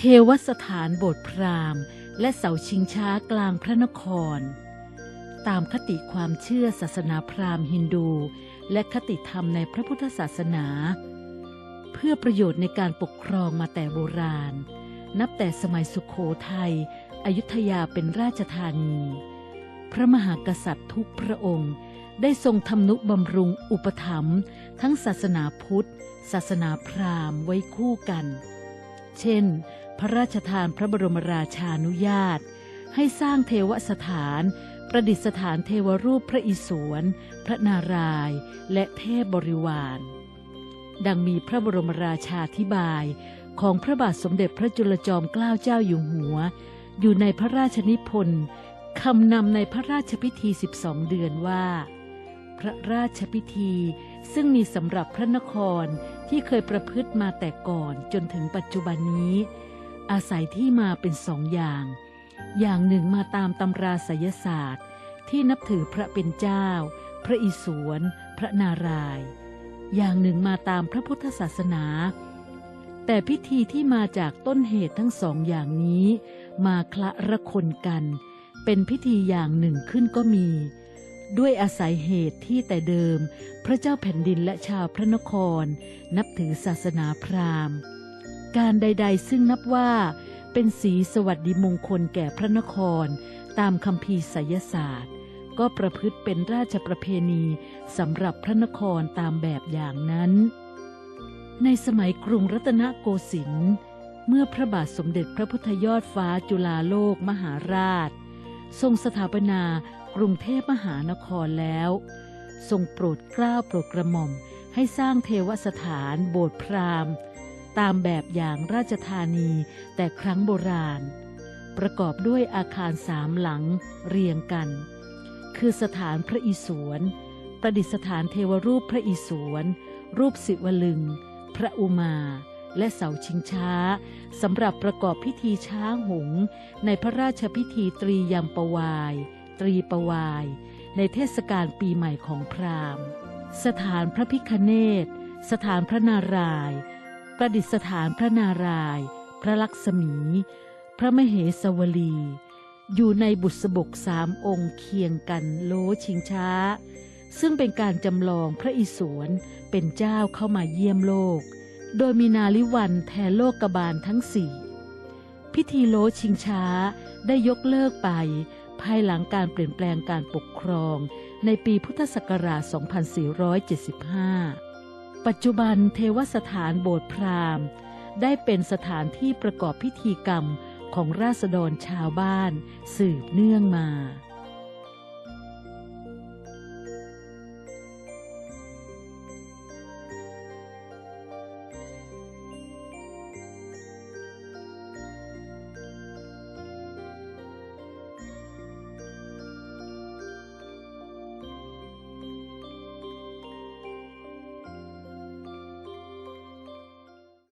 เทวสถานโบสถ์พราหมณ์ และเสาชิงช้ากลางพระนคร ตามคติความเชื่อศาสนาพราหมณ์ฮินดู และคติธรรมในพระพุทธศาสนา เพื่อประโยชน์ในการปกครองมาแต่โบราณ นับแต่สมัยสุขโขทัยอยุธยาเป็นราชธานี พระมหากษัตริย์ทุกพระองค์ ได้ทรงทำนุบำรุงอุปถัมภ์ทั้งศาสนาพุทธ ศาสนาพราหมณ์ไว้คู่กัน เช่น พระราชทานพระบรมราชานุญาต ให้สร้างเทวสถาน ประดิษฐานเทวรูปพระอิศวร พระนารายณ์และเทพบริวาร ดังมีพระบรมราชาธิบายของพระบาทสมเด็จพระจุลจอมเกล้าเจ้าอยู่หัว อยู่ในพระราชนิพนธ์คำนำในพระราชพิธี 12 เดือนว่า พระราชพิธี ซึ่งมีสำหรับพระนครที่เคยประพฤติมาแต่ก่อนจนถึงปัจจุบันนี้ อาศัยที่มาเป็นสองอย่าง อย่างหนึ่งมาตามตำราไสยศาสตร์ ที่นับถือพระเป็นเจ้า พระอิศวร พระนารายณ์อย่างหนึ่งมาตามพระพุทธศาสนา แต่พิธีที่มาจากต้นเหตุทั้งสองอย่างนี้ มาคละระคนกัน เป็นพิธีอย่างหนึ่งขึ้นก็มี ด้วยอาศัยเหตุที่แต่เดิม พระเจ้าแผ่นดินและชาวพระนคร นับถือศาสนาพราหมณ์ การใด ๆ ซึ่งนับว่า เป็นสีสวัสดิมงคลแก่พระนคร ตามคำพีไสยศาสตร์ ก็ประพฤติเป็นราชประเพณีสำหรับพระนครตามแบบอย่างนั้น ในสมัยกรุงรัตนโกสินทร์เมื่อพระบาทสมเด็จพระพุทธยอดฟ้าจุฬาโลกมหาราช ทรงสถาปนา กรุงเทพมหานครแล้ว ทรงโปรดเกล้าโปรดกระหม่อมให้สร้างเทวสถานโบสถ์พราหมณ์ ตามแบบอย่างราชธานีแต่ครั้งโบราณ ประกอบด้วยอาคารสามหลังเรียงกัน คือสถานพระอิศวร ประดิษฐานเทวรูปพระอิศวร รูปสิวลึง พระอุมาและเสาชิงช้าสำหรับประกอบพิธีช้างหงในพระราชพิธีตรียมปวาย ตรีประวาย ในเทศกาลปีใหม่ของพราหมณ์ สถานพระพิคเนศสถานพระนารายณ์ประดิษฐานพระนารายณ์พระลักษมี พระมเหสวลี อยู่ในบุษบกสามองค์เคียงกันโลชิงช้า ซึ่งเป็นการจำลองพระอิศวรเป็นเจ้าเข้ามาเยี่ยมโลก โดยมีนาลิวันแทนโลกกบาลทั้งสี่พิธีโลชิงช้าได้ยกเลิกไป ภายหลังการเปลี่ยนแปลงการปกครองในปีพุทธศักราช 2475 ปัจจุบันเทวสถานโบสถ์พราหมณ์ ได้เป็นสถานที่ประกอบพิธีกรรมของราษฎรชาวบ้านสืบเนื่องมา